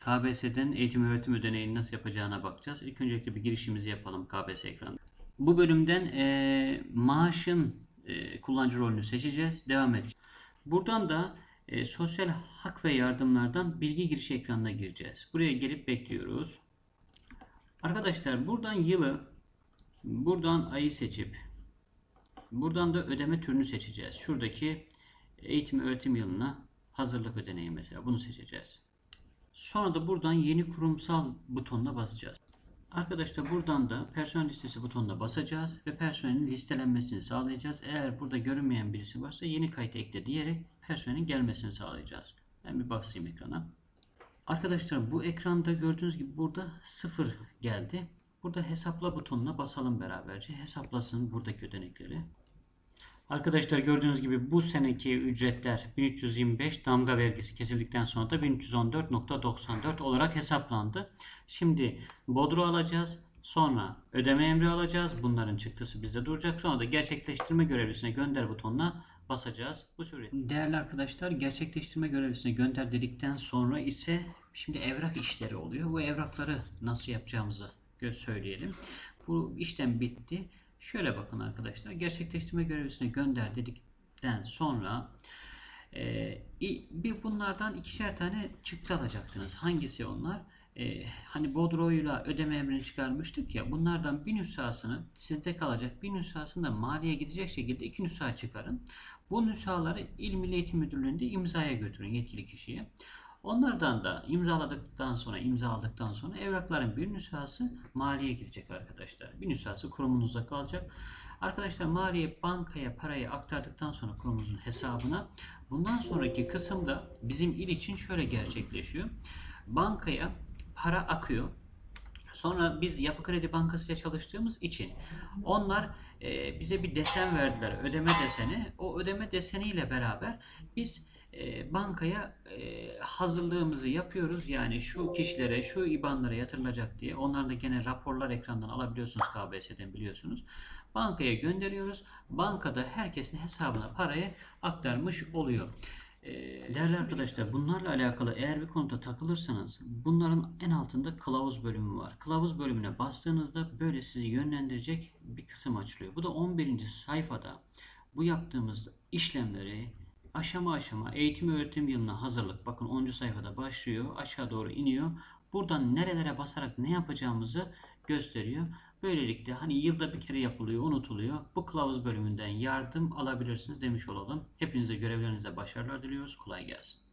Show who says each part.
Speaker 1: KBS'den eğitim öğretim ödeneğini nasıl yapacağına bakacağız. İlk öncelikle bir girişimizi yapalım KBS ekranında. Bu bölümden eee, maaşın eee, kullanıcı rolünü seçeceğiz. Devam edeceğiz. Buradan da eee, sosyal hak ve yardımlardan bilgi girişi ekranına gireceğiz. Buraya gelip bekliyoruz. Arkadaşlar buradan yılı, buradan ayı seçip buradan da ödeme türünü seçeceğiz. Şuradaki eğitim öğretim yılına hazırlık ödeneği mesela bunu seçeceğiz. Sonra da buradan yeni kurumsal butonuna basacağız. Arkadaşlar buradan da personel listesi butonuna basacağız ve personelin listelenmesini sağlayacağız. Eğer burada görünmeyen birisi varsa yeni kayıt ekle diyerek personelin gelmesini sağlayacağız. Ben bir basayım ekrana. Arkadaşlar bu ekranda gördüğünüz gibi burada sıfır geldi. Burada hesapla butonuna basalım beraberce. Hesaplasın buradaki ödenekleri. Arkadaşlar gördüğünüz gibi bu seneki ücretler 1325 damga vergisi kesildikten sonra da 1314.94 olarak hesaplandı. Şimdi bodro alacağız. Sonra ödeme emri alacağız. Bunların çıktısı bizde duracak. Sonra da gerçekleştirme görevlisine gönder butonuna basacağız. Bu süre. Değerli arkadaşlar gerçekleştirme görevlisine gönder dedikten sonra ise şimdi evrak işleri oluyor. Bu evrakları nasıl yapacağımızı söyleyelim. Bu işlem bitti. Şöyle bakın arkadaşlar. Gerçekleştirme görevlisine gönder dedikten sonra e, bir bunlardan ikişer tane çıktı alacaktınız. Hangisi onlar? E, hani Bodro'yla ödeme emrini çıkarmıştık ya. Bunlardan bir nüshasını sizde kalacak. Bir nüshasını da maliye gidecek şekilde iki nüsha çıkarın. Bu nüshaları İl Milli Eğitim Müdürlüğü'nde imzaya götürün yetkili kişiye. Onlardan da imzaladıktan sonra imzaladıktan sonra evrakların bir nüshası maliye gidecek arkadaşlar. Bir nüshası kurumunuzda kalacak. Arkadaşlar maliye bankaya parayı aktardıktan sonra kurumunuzun hesabına bundan sonraki kısımda bizim il için şöyle gerçekleşiyor. Bankaya para akıyor. Sonra biz Yapı Kredi Bankası ile çalıştığımız için onlar e, bize bir desen verdiler, ödeme deseni. O ödeme deseniyle beraber biz e, bankaya e, hazırlığımızı yapıyoruz. Yani şu kişilere, şu IBAN'lara yatırılacak diye. Onlar da gene raporlar ekrandan alabiliyorsunuz KBS'den biliyorsunuz. Bankaya gönderiyoruz. Bankada herkesin hesabına parayı aktarmış oluyor. Ee, Değerli arkadaşlar bunlarla alakalı eğer bir konuda takılırsanız bunların en altında kılavuz bölümü var. Kılavuz bölümüne bastığınızda böyle sizi yönlendirecek bir kısım açılıyor. Bu da 11. sayfada bu yaptığımız işlemleri aşama aşama eğitim öğretim yılına hazırlık bakın 10. sayfada başlıyor aşağı doğru iniyor. Buradan nerelere basarak ne yapacağımızı gösteriyor. Böylelikle hani yılda bir kere yapılıyor, unutuluyor. Bu kılavuz bölümünden yardım alabilirsiniz demiş olalım. Hepinize görevlerinizde başarılar diliyoruz. Kolay gelsin.